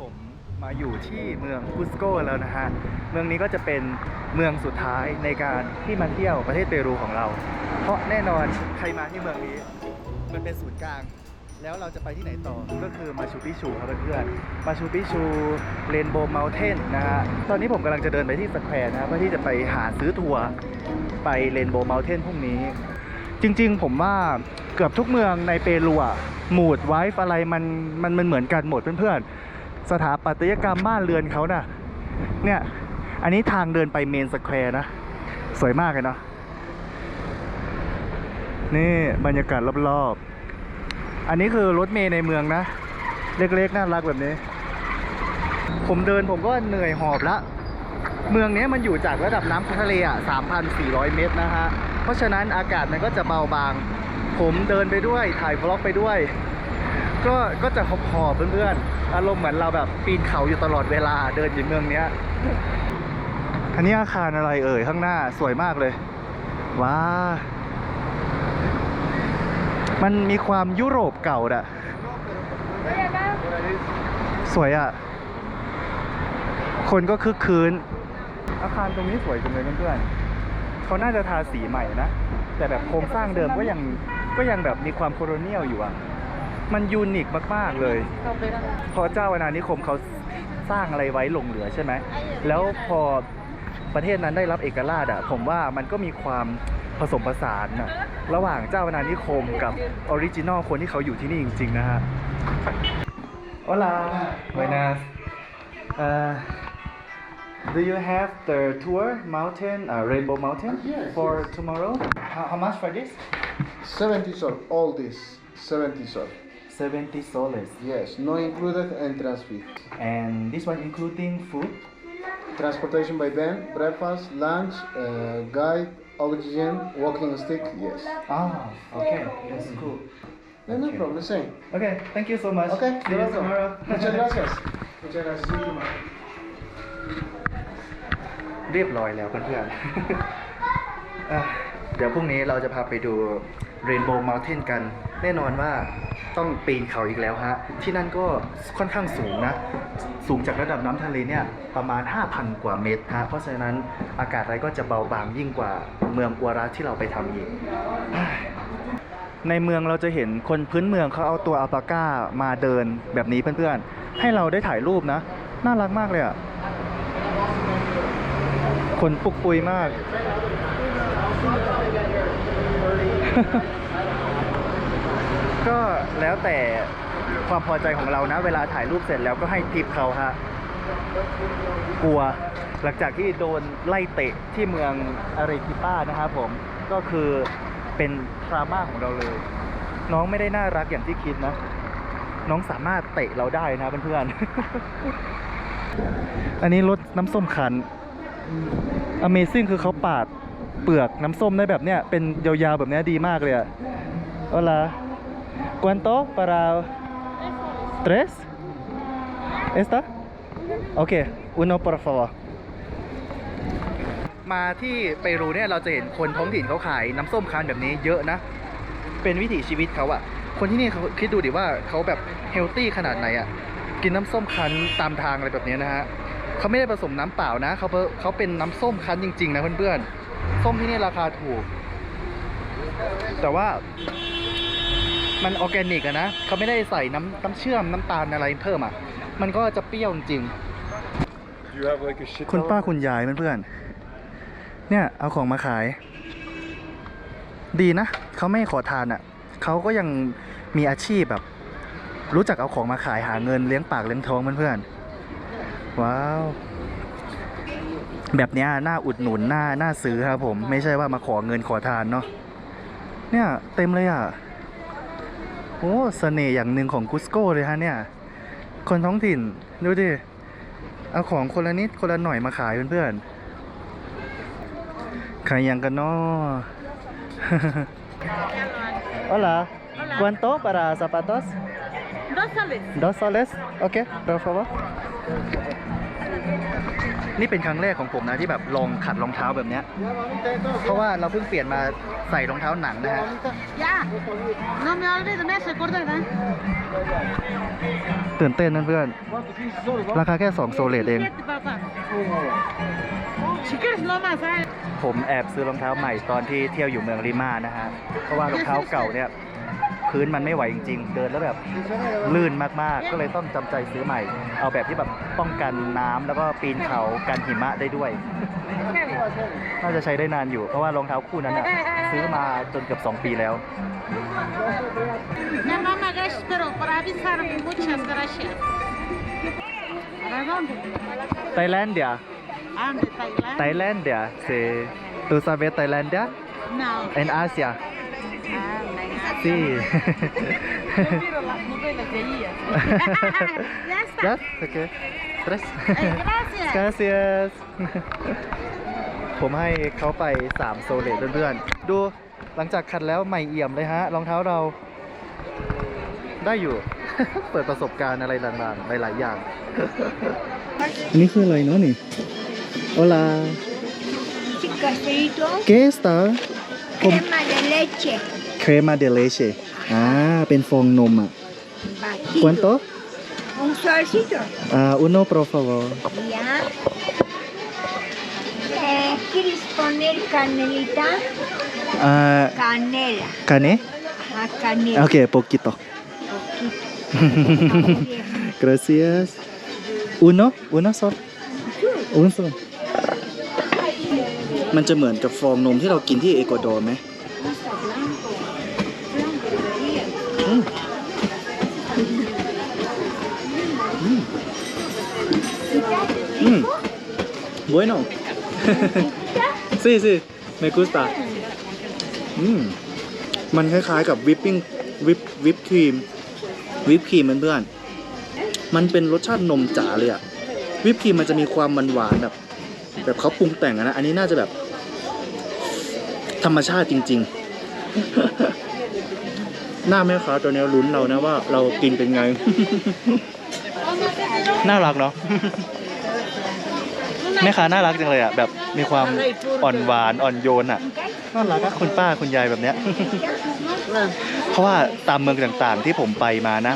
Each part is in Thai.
ผมมาอยู่ที่เมืองคุสโกแล้วนะฮะ เมืองนี้ก็จะเป็นเมืองสุดท้ายในการที่มาเที่ยวประเทศเปรูของเรา เพราะแน่นอนใครมาที่เมืองนี้ มันเป็นศูนย์กลาง แล้วเราจะไปที่ไหนต่อ ก็คือมาชูปิชูครับเพื่อนๆมาชูปิชูเรนโบว์เมลเทนนะฮะ ตอนนี้ผมกำลังจะเดินไปที่สแควร์นะเพื่อที่จะไปหาซื้อทัวร์ไปเรนโบว์เมลเทนพรุ่งนี้ จริงๆ ผมว่าเกือบทุกเมืองในเปรูอะหมูดไวฟ์อะไรมันมันมันเหมือนกันหมดเพื่อนๆ สถาปัตยกรรมบ้านเรือนเขาน่ะ เนี่ย อันนี้ทางเดินไปเมนสแควร์นะ สวยมากเลยเนาะ นี่บรรยากาศรอบๆ อันนี้คือรถเมย์ในเมืองนะ เล็กๆ น่ารักแบบนี้ ผมเดินผมก็เหนื่อยหอบละ เมืองนี้มันอยู่จากระดับน้ำทะเลอะ 3,400 เมตรนะฮะ เพราะฉะนั้นอากาศมันก็จะเบาบาง ผมเดินไปด้วยถ่ายบล็อกไปด้วย ก็ก็จะหอบหอบๆเพื่อนๆอารมณ์เหมือนเราแบบปีนเขาอยู่ตลอดเวลาเดินอยู่เมืองเนี้ยอันนี้อาคารอะไรเอ่ยข้างหน้าสวยมากเลยว้ามันมีความยุโรปเก่าอะสวยอะคนก็คึกคืน อาคารตรงนี้สวยจังเลยเพื่อนๆเขาน่าจะทาสีใหม่นะ แต่แบบโครงสร้างเดิมก็ยังก็ยังแบบมีความโคโลเนียลอยู่อะ มันยูนิคมากๆเลย พอเจ้าอาณานิคมเขาสร้างอะไรไว้หลงเหลือใช่ไหม แล้วพอประเทศนั้นได้รับเอกราชอะผมว่ามันก็มีความผสมผสานนะระหว่างเจ้าอาณานิคมกับออริจินอลคนที่เขาอยู่ที่นี่จริง ๆ นะฮะ Hola buenas uh, Do you have the tour mountain uh, Rainbow Mountain Yes, for yes. tomorrow how, how much for this 70 sol, all this 70 sol. 70 soles Yes, no included entrance fee. and this one including food Transportation by van, breakfast, lunch, uh, guide, oxygen, walking stick. Yes. ah okay that's cool Yeah, no Okay. problem. Same. Okay, thank you so much. Okay, See you're you welcome. tomorrow. Muchas gracias. Muchas gracias. See you tomorrow. เรียบร้อยแล้วเพื่อนๆอะเดี๋ยวพรุ่งนี้เราจะพาไปดู Rainbow Mountain กัน แน่นอนว่า ต้องปีนเขาอีกแล้วฮะ ที่นั่นก็ค่อนข้างสูงนะ สูงจากระดับน้ำทะเลเนี่ยประมาณ 5,000 กว่าเมตรฮะ เพราะฉะนั้นอากาศอะไรก็จะเบาบางยิ่งกว่าเมืองกัวราที่เราไปทำอีกในเมืองเราจะเห็นคนพื้นเมืองเขาเอาตัวอัลปาก้ามาเดินแบบนี้เพื่อนๆ ให้เราได้ถ่ายรูปนะ น่ารักมากเลยอะขนปุกปุยมาก ก็แล้วแต่ความพอใจของเรานะ เวลาถ่ายรูปเสร็จแล้วก็ให้ทิปเขาฮะกลัวหลังจากที่โดนไล่เตะที่เมืองอาริทิป้านะครับผมก็คือเป็นทรามาของเราเลย น้องไม่ได้น่ารักอย่างที่คิดนะ น้องสามารถเตะเราได้นะเพื่อนๆ อันนี้รสน้ำส้มคัน Amazing คือเขาปาดเปลือกน้ำส้มได้แบบเนี้ยเป็นยาวๆแบบเนี้ยดีมากเลยอะ Hola ¿Cuánto para tres? ¿Esta? Ok uno por favor มาที่เปรูเนี่ยเราจะเห็นคนท้องถิ่นเขาขายน้ำส้มคั้นแบบนี้เยอะนะ เป็นวิถีชีวิตเขาอะคนที่นี่เขาคิดดูดิว่าเขาแบบเฮลตี้ขนาดไหนอะกินน้ำส้มคั้นตามทางอะไรแบบนี้นะฮะเขาไม่ได้ผสมน้ำเปล่านะเขาเพอเขาเป็นน้ำส้มคั้นจริงๆนะเพื่อนๆส้มที่นี่ราคาถูก แต่ว่า มันออร์แกนิกอะนะเขาไม่ได้ใส่น้ำน้ำเชื่อมน้ำตาลอะไรเพิ่มอะมันก็จะเปรี้ยวจริง Do you have like a shit คุณป้า ton? คุณยายเพื่อนๆเนี่ย เอาของมาขาย ดีนะเขาไม่ขอทานอะ่ะเขาก็ยังมีอาชีพแบบ รู้จักเอาของมาขายหาเงินเลี้ยงปากเลี้ยงท้องเพื่อนๆว้าว แบบเนี้ยน่าอุดหนุนน่าน่าซื้อครับผม ไม่ใช่ว่ามาขอเงินขอทานเนาะเนี่ย เต็มเลยอะ่ะ โอ้เสน่ห์อย่างหนึ่งของกุสโก้เลยฮะเนี่ย คนท้องถิ่น ดูดิ เอาของคนละนิดคนละหน่อยมาขายเพื่อนๆขายยังกันเนาะ Hola. ¿Cuánto para zapatos? Dos soles. Dos soles. Ok, por favor. นี่เป็นครั้งแรกของผมนะที่แบบลองขัดรองเท้าแบบเนี้ยเพราะว่าเราเพิ่งเปลี่ยนมาใส่รองเท้าหนังนะฮะ Ya. No me olvides, me hace acordar, ¿eh? ตื่นเต้นนะเพื่อน ราคาแค่ 2 โซเลตเอง Siete, papá. Si quieres no más, ¿eh? ผมแอบซื้อรองเท้าใหม่ตอนที่เที่ยวอยู่เมืองลิมานะฮะ เพราะว่ารองเท้าเก่าเนี่ย พื้นมันไม่ไหวจริงๆ เดินแล้วแบบลื่นมากๆ ก็เลยต้องจำใจซื้อใหม่ เอาแบบที่แบบป้องกันน้ำแล้วก็ปีนเขากันหิมะได้ด้วย น่าจะใช้ได้นานอยู่ เพราะว่ารองเท้าคู่นั้นน่ะซื้อมาจนเกือบ2 ปีแล้ว Mi mamá, gracias, pero por avisarme, muchas gracias. ¿Para dónde? ไทยแลนด์เดีย ¿Dónde? ¿Tailandia? ไทยแลนด์เดียเซตูซาเวตไทยแลนด์เดีย No. เ ahí. ya está. Yes, okay. Tres. Ay, gracias. Gracias. ผมให้เขาไป 3 โซเลตเพื่อนๆ ดูหลังจากขัดแล้วใหม่เอี่ยมเลยฮะ รองเท้าเรา ได้อยู่ เปิดประสบการณ์อะไรต่างๆ หลายๆ อย่าง อันนี้คืออะไรเนาะนี่ Hola Cafelito, ¿Qué está crema de leche, crema de leche อ่าเป็นฟองนมอะ batido, ¿Cuánto? un solcito, Ah, uno por favor ya. Eh, ¿Quieres poner canelita? Ah, Canela, ¿cane? a canela. Ok, poquito poquito. Gracias. Uno, uno solo. Un solo. มันจะเหมือนกับฟองนมที่เรากินที่เอกวาดอร์ไหม bueno sí sí me gusta อืมมันคล้ายๆกับวิปปิ้งวิปวิปครีม วิปครีมเพื่อนๆมันเป็นรสชาตินมจ๋าเลยอะวิปครีมมันจะมีความมันหวานแบบแบบเขาปรุงแต่งอะนะ อันนี้น่าจะแบบ ธรรมชาติจริง ๆ หน้าแม่ค้าตัวนี้ลุ้นเรานะว่า เรากินเป็นไง น่ารักเนาะ แม่ค้าน่ารักจังเลยอะแบบมีความอ่อนหวานอ่อนโยนอะน่ารักอะคุณป้าคุณยายแบบเนี้ย เพราะว่าตามเมืองต่างๆที่ผมไปมานะ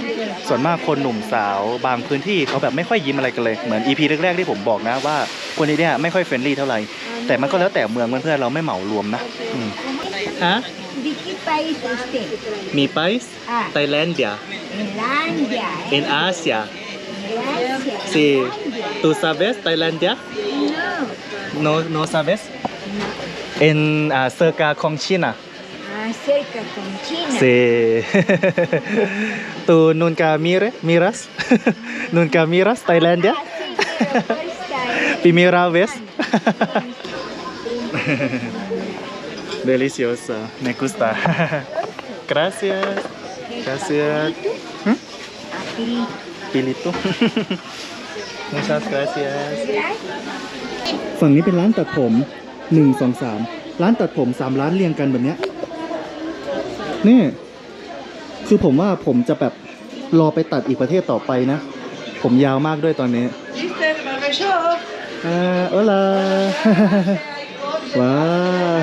ส่วนมากคนหนุ่มสาวบางพื้นที่เขาแบบไม่ค่อยยิ้มอะไรกันเลยเหมือน EP แรกๆที่ผมบอกนะว่าคนนี้เนี่ยไม่ค่อยเฟรนลี่เท่าไหร่แต่มันก็แล้วแต่เมืองเพื่อนๆเราไม่เหมารวมนะอืมฮะ ¿De qué país usted? มีไปส์ Ah, ไทยแลนด์เดีย Finlandia. en Asia Gracias. sí tú sabes Tailandia No, no no sabes en uh, cerca con China ah, cerca con China. Sí. ¿Tú nunca mire, miras? ¿Nunca miras Tailandia? Ah, sí, pero. Primera vez. Deliciosa, me gusta. Gracias. Gracias. ¿Mm? Pilito. Muchas gracias. ฝั่งนี้เป็นร้านตัดผมหนึ่งสองสามร้านตัดผมสามร้านเรียงกันแบบเนี้ยนี่ คือผมว่าผมจะแบบรอไปตัดอีกประเทศต่อไปนะ ผมยาวมากด้วยตอนนี้อ่าโอลาว้าว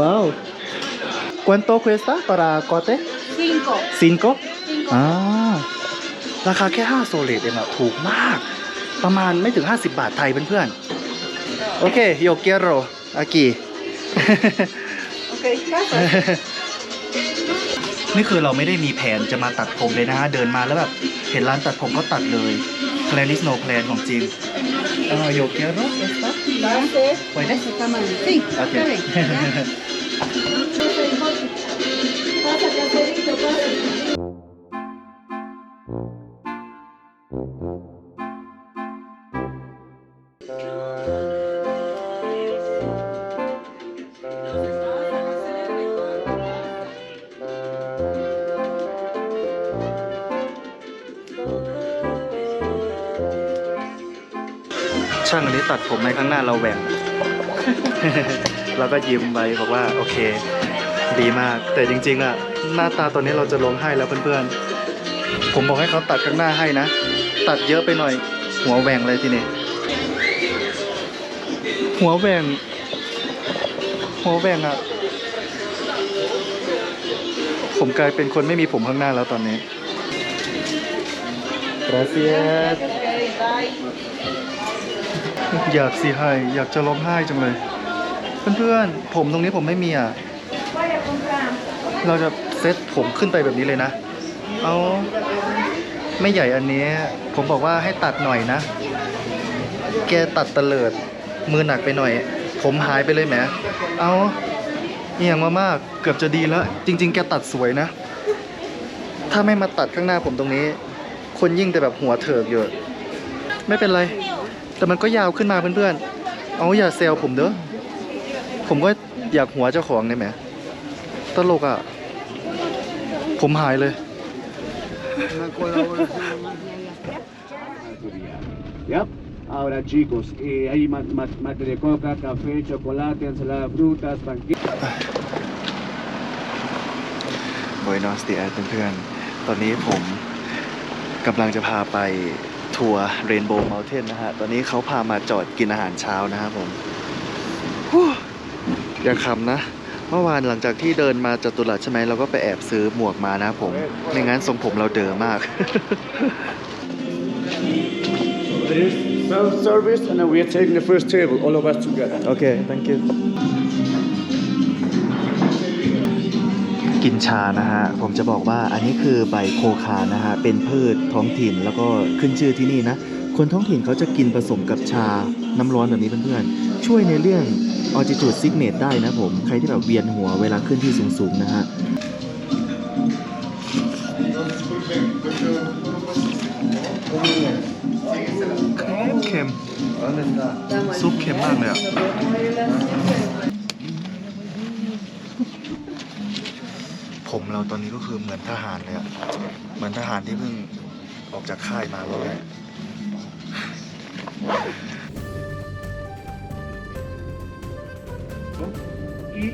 ว้าว ¿Cuánto cuesta para corte? Cinco. Cinco อ่าราคาแค่5โซเลตเองอะถูกมาก ประมาณไม่ถึง 50 บาทไทยเพื่อนๆ โอเคโยเกโรอากินี่คือเราไม่ได้มีแผนจะมาตัดผมเลยนะฮะ เดินมาแล้วแบบ เห็นร้านตัดผมก็ตัดเลย Plan is no plan ของจริงเออโยเกโรเอสตาไว้ได้ Sí, โอเคช่าง ตัดผมในข้างหน้าเราแหว่ง เราก็ยิ้มไปบอกว่าโอเค ดีมาก แต่จริงๆอะหน้าตาตอนนี้เราจะร้องไห้แล้วเพื่อนๆ ผมบอกให้เขาตัดข้างหน้าให้นะ ตัดเยอะไปหน่อย หัวแหว่งเลยทีนี้หัวแหว่ง หัวแหว่งอะผมกลายเป็นคนไม่มีผมข้างหน้าแล้วตอนนี้ Gracias อยากสีไห้อยากจะร้องไห้จังเลย เพื่อนๆ ผมตรงนี้ผมไม่มีอะ เราจะเซตผมขึ้นไปแบบนี้เลยนะ เอาไม่ใหญ่อันนี้ ผมบอกว่าให้ตัดหน่อยนะ แกตัดตะเลิด มือหนักไปหน่อย ผมหายไปเลยแหม เอาเอียงมามากเกือบจะดีแล้ว จริง ๆ แกตัดสวยนะ ถ้าไม่มาตัดข้างหน้าผมตรงนี้ คนยิ่งแต่แบบหัวเถิกอยู่ ไม่เป็นไร แต่มันก็ยาวขึ้นมาเพื่อนๆ เอาอย่าเซลผมเด้อ ผมก็อยากหัวเจ้าของเนี่ยแหม ตลกอะ ผมหายเลย Yep. Ahora chicos, eh, hay ma- ma- mate de coca, café, chocolate, ensalada de frutas, panqueques. บอยนอสตีแอดเพื่อนๆ ตอนนี้ผมกำลังจะพาไป ทัวร์เรนโบว์ u n เทนนะฮะ ตอนนี้เขาพามาจอดกินอาหารเช้านะครับผมฮู้อย่าคำนะ เมื่อวานหลังจากที่เดินมาจตุรัสใช่ไหมเราก็ไปแอบซื้อหมวกมานะครับผม ไม่งั้นทรงผมเราเด๋อมาก There is self-service, and then we are taking the first table, all of us together. โอเค thank you กินชานะฮะ ผมจะบอกว่าอันนี้คือใบโคคานะฮะ เป็นพืชท้องถิ่นแล้วก็ขึ้นชื่อที่นี่นะ คนท้องถิ่นเขาจะกินผสมกับชาน้ำร้อนแบบนี้เพื่อนๆ ช่วยในเรื่องออจิจูดซิกเนตได้นะผม ใครที่แบบเวียนหัวเวลาขึ้นที่สูงๆนะฮะเค็มซุปเค็มมากเลยอะ ผมเราตอนนี้ก็คือเหมือนทหารเลยอะเหมือนทหารที่เพิ่งออกจากค่ายมาเลย Y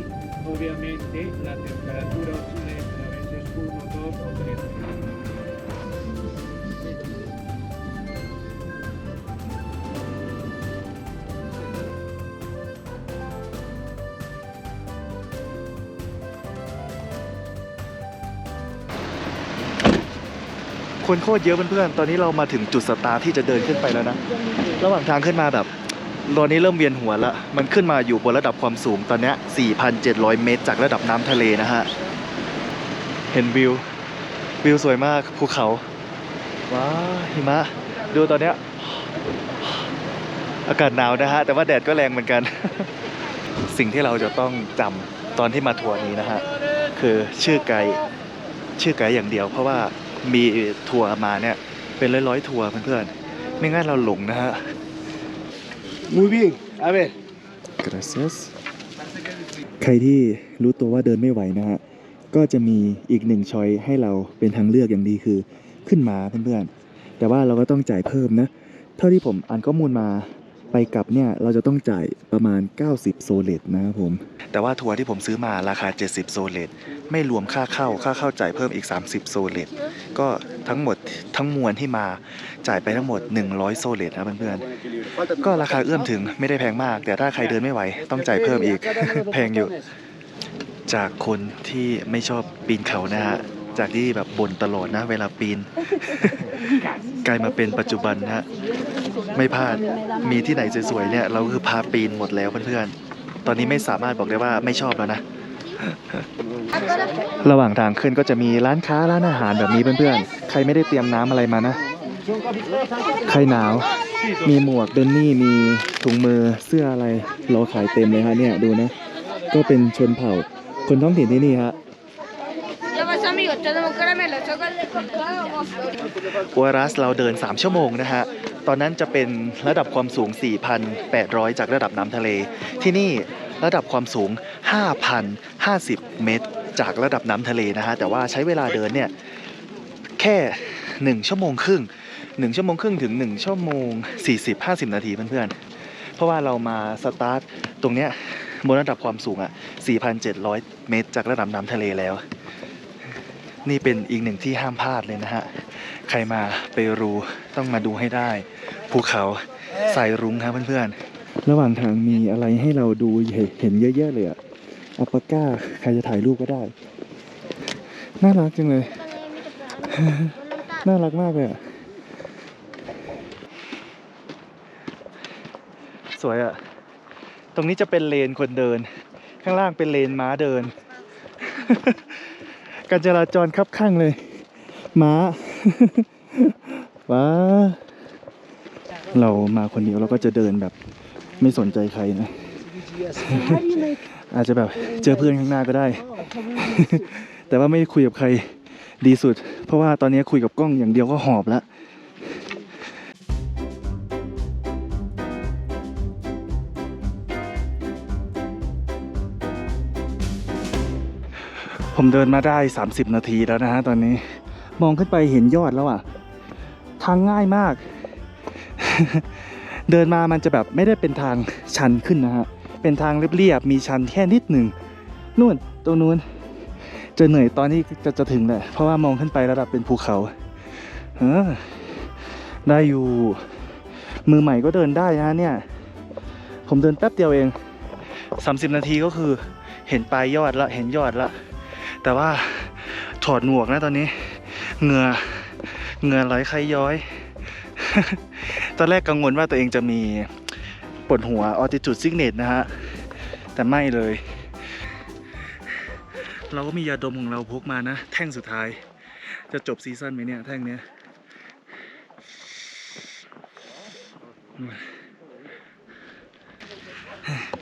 obviamente la temperatura oscila a veces 1, 2 o 3 คนโคตรเยอะเพื่อนๆ ตอนนี้เรามาถึงจุดสตาร์ทที่จะเดินขึ้นไปแล้วนะ ระหว่างทางขึ้นมาแบบ ตอนนี้เริ่มเวียนหัวละ มันขึ้นมาอยู่บนระดับความสูงตอนนี้ 4,700 เมตร จากระดับน้ำทะเลนะฮะ เห็นวิว วิวสวยมาก ภูเขา ว้าหิมะ ดูตอนเนี้ย อากาศหนาวนะฮะ แต่ว่าแดดก็แรงเหมือนกัน สิ่งที่เราจะต้องจำตอนที่มาทัวร์นี้นะฮะ คือชื่อไกด์ชื่อไกด์อย่างเดียวเพราะว่า มีทัวร์มาเนี่ย เป็นร้อยๆทัวร์เพื่อนๆไม่งั้นเราหลงนะฮะ Muy bien, a ver. Gracias ใครที่รู้ตัวว่าเดินไม่ไหวนะฮะ ก็จะมีอีกหนึ่งช้อยให้เราเป็นทางเลือกอย่างดีคือขึ้นมาเพื่อนๆ แต่ว่าเราก็ต้องจ่ายเพิ่มนะ เท่าที่ผมอ่านข้อมูลมา ไปกลับเนี่ยเราจะต้องจ่ายประมาณ 90 โซเลตนะครับผม แต่ว่าทัวร์ที่ผมซื้อมาราคา 70 โซเลตไม่รวมค่าเข้าค่าเข้าจ่ายเพิ่มอีก 30 โซเลตก็ทั้งหมดทั้งมวลที่มาจ่ายไปทั้งหมด 100 โซเลตนะเพื่อนๆก็ราคาเอื้อมถึงไม่ได้แพงมาก แต่ถ้าใครเดินไม่ไหวต้องจ่ายเพิ่มอีก แพงอยู่ จากคนที่ไม่ชอบปีนเขานะฮะ จากที่แบบบ่นตลอดนะ เวลาปีน กลายมาเป็นปัจจุบันนะฮะไม่พลาดมีที่ไหนสวยๆเนี่ย เราคือพาปีนหมดแล้วเพื่อนๆตอนนี้ไม่สามารถบอกได้ว่าไม่ชอบแล้วนะ ระหว่างทางขึ้นก็จะมีร้านค้าร้านอาหารแบบนี้เพื่อนๆ ใครไม่ได้เตรียมน้ำอะไรมานะ ใครหนาว มีหมวกเดนนี่มีถุงมือเสื้ออะไรรอขายเต็มเลยฮะเนี่ยดูนะ ก็เป็นชนเผ่าคนท้องถิ่นที่นี่ฮะ Ya vas amigos, tenemos caramelo, chocolate con todo. กัวรัสเราเดิน 3 ชั่วโมงนะฮะ ตอนนั้นจะเป็นระดับความสูง 4,800 จากระดับน้ำทะเล ที่นี่ระดับความสูง 5,050 เมตร จากระดับน้ำทะเลนะฮะ แต่ว่าใช้เวลาเดินเนี่ย แค่ 1 ชั่วโมงครึ่ง 1 ชั่วโมงครึ่งถึง 1 ชั่วโมง 40-50 นาทีเพื่อนๆ เพราะว่าเรามาสตาร์ทตรงเนี้ยบนระดับความสูงอะ 4,700 เมตร จากระดับน้ำทะเลแล้ว นี่เป็นอีกหนึ่งที่ห้ามพลาดเลยนะฮะ ใครมาเปรูต้องมาดูให้ได้ ภูเขาสายรุ้งครับเพื่อนระหว่างทางมีอะไรให้เราดูเห็นเยอะๆเลยอะอัปปาก้าใครจะถ่ายรูปก็ได้ น่ารักจังเลย น่ารักมากเลยอะสวยอะตรงนี้จะเป็นเลนคนเดิน ข้างล่างเป็นเลนม้าเดิน การจราจรคับข้างเลยม้าว้าเรามาคนเดียวเราก็จะเดินแบบไม่สนใจใครนะ อาจจะแบบเจอเพื่อนข้างหน้าก็ได้ แต่ว่าไม่ได้คุยกับใครดีสุด เพราะว่าตอนนี้คุยกับกล้องอย่างเดียวก็หอบแล้ว ผมเดินมาได้ 30 นาทีแล้วนะฮะตอนนี้มองขึ้นไปเห็นยอดแล้วอะ ทางง่ายมาก เดินมามันจะแบบไม่ได้เป็นทางชันขึ้นนะฮะ เป็นทางเรียบๆมีชันแค่นิดหนึ่งนู่นตรงนู้นจะเหนื่อยตอนที่จะจะถึงแหละ เพราะว่ามองขึ้นไประดับเป็นภูเขาเออได้อยู่ มือใหม่ก็เดินได้นะเนี่ย ผมเดินแป๊บเดียวเอง 30 นาทีก็คือเห็นปลายยอดละเห็นยอดละ แต่ว่าถอดหมวกนะตอนนี้เหงื่อเหงื่อไหลใครย้อย ตอนแรกกังวลว่าตัวเองจะมีปวดหัวออติจูดซิกเนตนะฮะ แต่ไม่เลย เราก็มียาดมของเราพกมานะ แท่งสุดท้าย จะจบซีซั่นไหมเนี่ย แท่งเนี้ย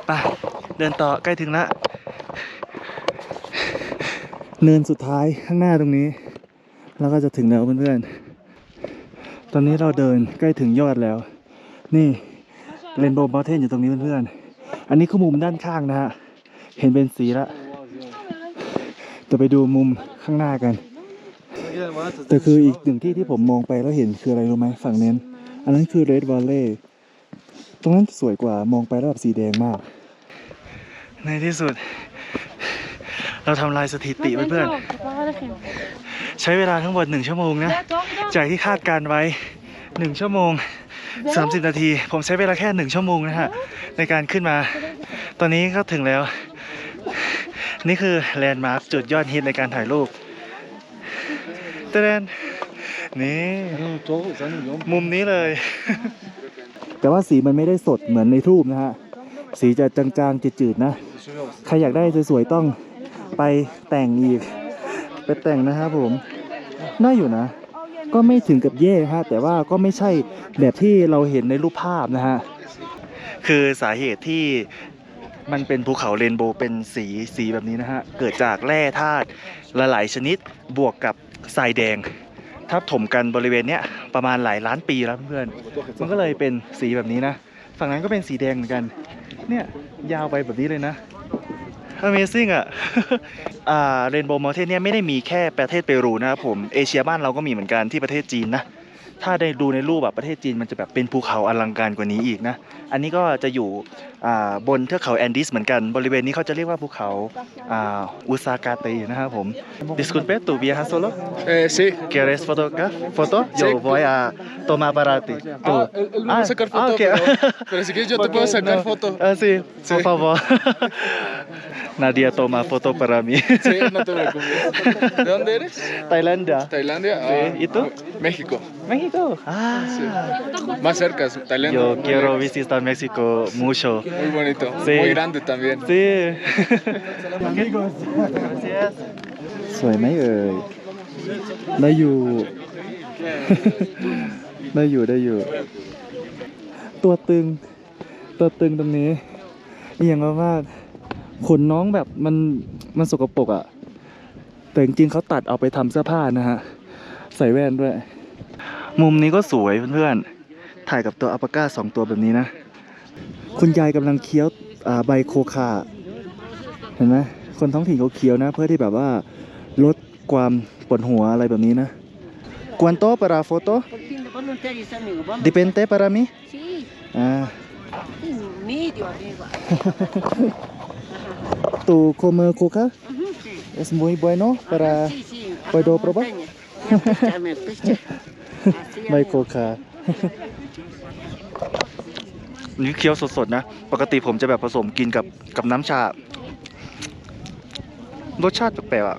ไปเดินต่อใกล้ถึงละ เนินสุดท้ายข้างหน้าตรงนี้ แล้วก็จะถึงแล้วเพื่อนๆ ตอนนี้เราเดินใกล้ถึงยอดแล้ว นี่เรนโบว์ u ์เทนอยู่ตรงนี้เพื่อนๆ อันนี้คือมุมด้านข้างนะฮะ เห็นเป็นสีละจะไปดูมุมข้างหน้ากัน แต่คืออีกหนึ่งที่ที่ผมมองไปแล้วเห็นคืออะไรรู้ไหมฝั่งนั้น อันนั้นคือ Red Valley ตรงนั้นสวยกว่ามองไปแล้วแบบสีแดงมาก ในที่สุด เราทำลายสถิติเพื่อนๆใช้เวลาทั้งหมดหนึ่งชั่วโมงนะ จากที่คาดการไว้หนึ่งชั่วโมง 30 นาที ผมใช้เวลาแค่หนึ่งชั่วโมงนะฮะ ในการขึ้นมา ตอนนี้ก็ถึงแล้ว นี่คือแลนด์มาร์คจุดยอดฮิตในการถ่ายรูปเตนนี่มุมนี้เลย แต่ว่าสีมันไม่ได้สดเหมือนในรูปนะฮะ สีจะจางๆจืดๆนะ ใครอยากได้สวยๆต้อง ไปแต่งอีก ไปแต่งนะครับผม น่าอยู่นะ ก็ไม่ถึงกับแย่ฮะแต่ว่าก็ไม่ใช่แบบที่เราเห็นในรูปภาพนะฮะ คือสาเหตุที่มันเป็นภูเขาเรนโบว์เป็นสีสีแบบนี้นะฮะ เกิดจากแร่ธาตุหลายชนิดบวกกับทรายแดง ทับถมกันบริเวณเนี้ยประมาณหลายล้านปีแล้วเพื่อนๆมันก็เลยเป็นสีแบบนี้นะ ฝั่งนั้นก็เป็นสีแดงเหมือนกัน เนี่ยยาวไปแบบนี้เลยนะ Amazing อะอ่าเรนโบว์มอเทนเนี่ยไม่ได้มีแค่ประเทศเปรูนะครับผมเอเชียบ้านเราก็มีเหมือนกันที่ประเทศจีนนะถ้าได้ดูในรูปแบบประเทศจีนมันจะแบบเป็นภูเขาอลังการกว่านี้อีกนะ อันนี้ก็จะอยู่อ่าบนเทือกเขาแอนดีสเหมือนกัน บริเวณนี้เขาจะเรียกว่าภูเขาอ่าอุซากาเตนะครับผม Disculpe tu viajas solo Eh, sí. ¿Quieres foto acá? ¿Foto? Yo voy a tomar para ti. Tú. Ah, él, él me va a sacar foto, ok. pero, pero si quieres yo te puedo sacar No. foto. Ah, sí, por Sí. favor. Nadia toma foto para mí. Sí, no te preocupes. ¿De dónde eres? Tailandia. Tailandia. Sí, Ah, ¿y tú? México. México. Ah. Más cerca, Tailandia. Yo muy quiero lejos. visitar México mucho. Muy bonito. Sí. Muy grande también. Sí. Amigos. Gracias. สวยไหมเอ่ย ได้อยู่ ได้อยู่ได้อยู่ ตัวตึง ตัวตึงตรงนี้อหย่างมากๆ ขนน้องแบบมันมันสกปรกอะ่ะ แต่จริงๆเขาตัดเอาไปทำเสื้อผ้านะฮะ ใส่แว่นด้วย มุมนี้ก็สวยเพื่อนๆ ถ่ายกับตัวอัปปาก้าสองตัวแบบนี้นะ คุณยายกำลังเคี้ยวอ่าใบโคคา เห็นไหมคนท้องถิ่นเขาเคี้ยวนะ เพื่อที่แบบว่าลดความปวดหัวอะไรแบบนี้นะ ¿Cuánto para foto? ¿Depende para mí? Sí, Ah, medio arriba. ¿Tú comes coca? Es muy bueno para... ¿Puedo probar? No hay coca. นี่เคี้ยวสดๆนะ ปกติผมจะแบบผสมกินกับกับน้ำชา รสชาติแปลกๆอะ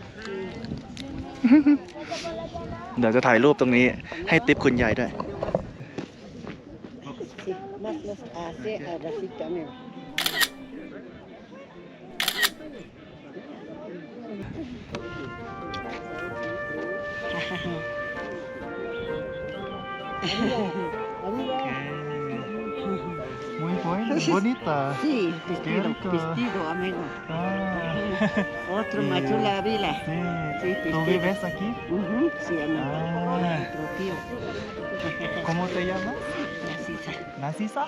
เดี๋ยวจะถ่ายรูปตรงนี้ ให้ติ๊บคุณยายด้วย bonita. Sí, vestido, rico. vestido, amigo. Ah, Otro Sí. macho la vila. sí. Sí, ¿Tú vestido. vives aquí? Ujú, Sí, amigo. Ah. Otro tío. ¿Cómo te llamas? Nasisa. ¿Nasisa?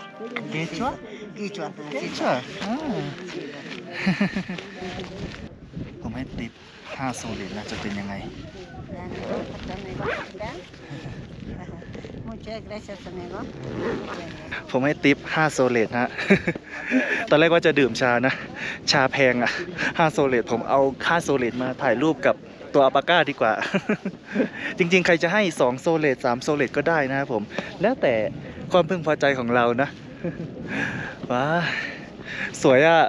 ¿Quechua? Quichua, Nasisa. ¿Quechua? Ah. ผมให้ติป5โซลิดนะจะเป็นยังไง ผมให้ติป5โซเลตฮะ ตอนแรกว่าจะดื่มชานะ ชาแพงอะ5โซเลตผมเอา5โซเลตมาถ่ายรูปกับตัวอัปาก้าดีกว่า จริง ๆ ใครจะให้2โซเลต3โซเลตก็ได้นะครับผม แล้วแต่ความพึงพอใจของเรานะ ว้า สวยอะ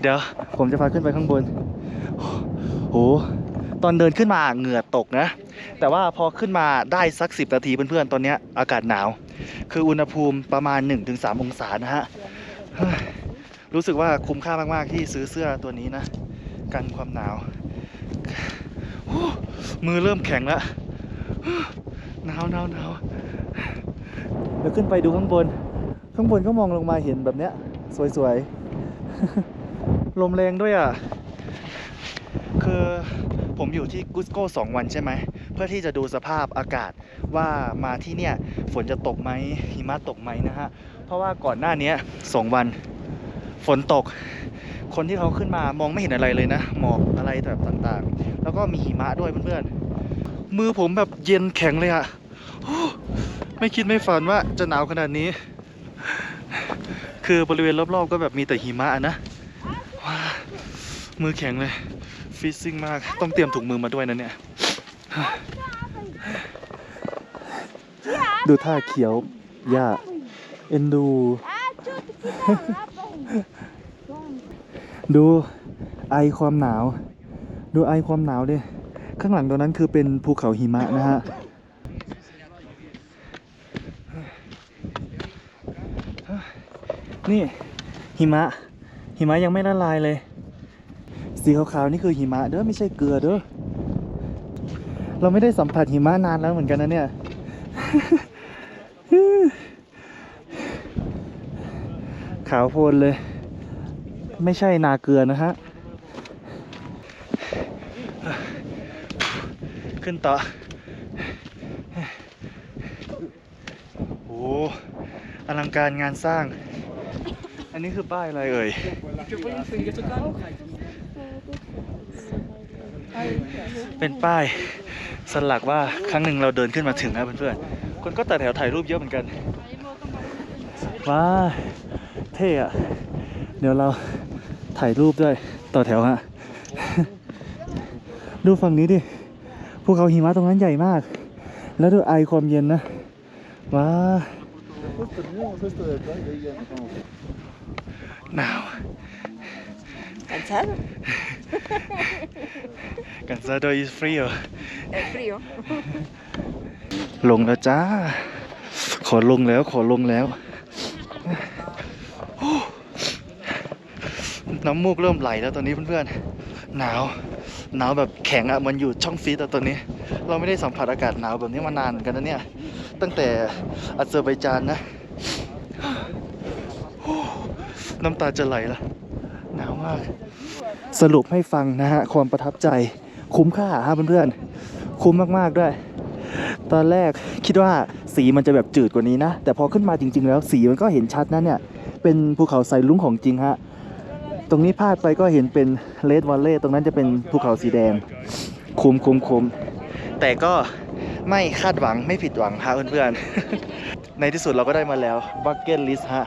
เดี๋ยวผมจะพาขึ้นไปข้างบน โห ตอนเดินขึ้นมาเหงื่อตกนะ แต่ว่าพอขึ้นมาได้สัก 10 นาทีเพื่อนๆ ตอนนี้อากาศหนาว คืออุณหภูมิประมาณ 1-3 องศานะฮะ รู้สึกว่าคุ้มค่ามากๆที่ซื้อเสื้อตัวนี้นะ กันความหนาว มือเริ่มแข็งแล้วหนาวหนาวหนาวเดี๋ยวขึ้นไปดูข้างบน ข้างบนก็มองลงมาเห็นแบบเนี้ย สวยๆ ลมแรงด้วยอะ คือ ผมอยู่ที่กุสโก้สองวันใช่ไหม เพื่อที่จะดูสภาพอากาศว่ามาที่เนี่ยฝนจะตกไหมหิมะตกไหมนะฮะ เพราะว่าก่อนหน้านี้สองวันฝนตก คนที่เขาขึ้นมามองไม่เห็นอะไรเลยนะ หมอกอะไรแบบต่างๆ แล้วก็มีหิมะด้วยเพื่อนๆ มือผมแบบเย็นแข็งเลยอะโอ้ไม่คิดไม่ฝันว่าจะหนาวขนาดนี้ คือบริเวณรอบๆก็แบบมีแต่หิมะนะว้ามือแข็งเลย ฟิซซิ่งมาก ต้องเตรียมถุงมือมาด้วยนะเนี่ย ดูท่าเขียวหญ้าเอ็นดู ดูไอความหนาว ดูไอความหนาวดิข้างหลังตรงนั้นคือเป็นภูเขาหิมะนะฮะนี่หิมะหิมะยังไม่ละลายเลย สีขาวๆนี่คือหิมะเด้อไม่ใช่เกลือเด้อเราไม่ได้สัมผัสหิมะนานแล้วเหมือนกันนะเนี่ยขาวโพลนเลย ไม่ใช่นาเกลือนะฮะ ขึ้นต่อ โอ้อลังการงานสร้าง อันนี้คือป้ายอะไรเอ่ย เป็นป้ายสลักว่าครั้งหนึ่งเราเดินขึ้นมาถึงนะเพื่อนๆ คนก็แต่แถวถ่ายรูปเยอะเหมือนกันว้าเท่อะเดี๋ยวเราถ่ายรูปด้วยต่อแถวฮะ ดูฝั่งนี้ดิภูเขาหิมะตรงนั้นใหญ่มาก แล้วดูไอความเย็นนะว้าหนาว ¿Cansado? Cansado y frío Es frío. ลงแล้วจ้า ขอลงแล้วขอลงแล้ว น้ำมูกเริ่มไหลแล้วตอนนี้เพื่อนๆ หนาว หนาวแบบแข็งอะมันอยู่ช่องฟีตอะตอนนี้ เราไม่ได้สัมผัสอากาศหนาวแบบนี้มานานเหมือนกันนะเนี่ย ตั้งแต่อาเซอร์ไบจานนะ น้ำตาจะไหลละ หนาวมาก สรุปให้ฟังนะฮะ ความประทับใจ คุ้มค่าฮะเพื่อนๆ คุ้มมากๆด้วย ตอนแรกคิดว่าสีมันจะแบบจืดกว่านี้นะ แต่พอขึ้นมาจริง ๆ แล้วสีมันก็เห็นชัดนะเนี่ย เป็นภูเขาไซลุ้งของจริงฮะ ตรงนี้พลาดไปก็เห็นเป็นเลดวอลเล่ตรงนั้นจะเป็นภูเขาสีแดง คุ้มคุ้มคุ้มแต่ก็ไม่คาดหวังไม่ผิดหวังฮะเพื่อนๆ ในที่สุดเราก็ได้มาแล้ว bucket list ฮะ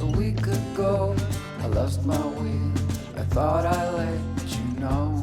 a week ago. I lost my way. I thought I let you know.